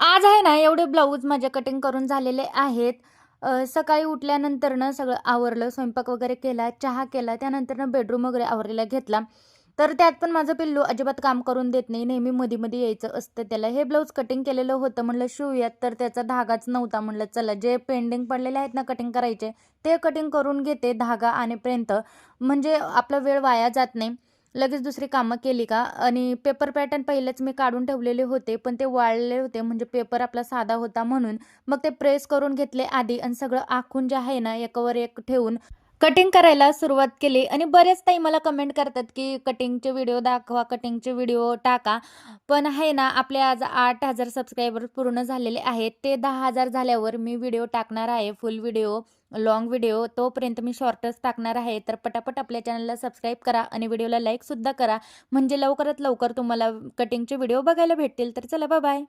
आज आहे ना एवढे ब्लाऊज माझे कटिंग करून झालेले आहेत. सकाळी उठल्यानंतर सगळं आवरलं स्वयंपाक वगैरे केला चहा केला त्यानंतर बेडरूम वगैरे आवरलेला घेतला. तर त्यात पण माझं पिल्लू अजिबात काम करून देत नाही नेहमी मध्ये मध्ये यायचं असतं त्याला. हे ब्लाऊज कटिंग केलेलं होतं म्हणलं शिवूयात. तर त्याचा धागाच नव्हता म्हणलं चला जे पेंडिंग पडलेले आहेत ना कटिंग करायचे ते कटिंग करून घेते धागा आणेपर्यंत म्हणजे आपला वेळ वाया जात नाही. लगेच दुसरी कामं केली का? आणि पेपर पॅटर्न पहिलेच मी काढून ठेवलेले होते पण ते वाळले होते म्हणजे पेपर आपला साधा होता म्हणून. मग ते प्रेस करून घेतले आधी आणि सगळं आखून जे आहे ना एकावर एक ठेवून कटिंग करायला सुरुवात केली आणि बरेच ताई मला कमेंट करतात की कटिंगचे व्हिडिओ दाखवा कटिंगचे व्हिडिओ टाका. पण आहे ना आपले आज आठ हजार सबस्क्रायबर पूर्ण झालेले आहेत. ते दहा हजार झाल्यावर मी व्हिडिओ टाकणार आहे फुल व्हिडिओ लॉंग व्हिडिओ तोपर्यंत मी शॉर्टच टाकणार आहे. तर पटापट आपल्या चॅनलला सबस्क्राईब करा आणि व्हिडिओला लाईकसुद्धा करा. म्हणजे लवकरात लवकर तुम्हाला कटिंगचे व्हिडिओ बघायला भेटतील. तर चला बाय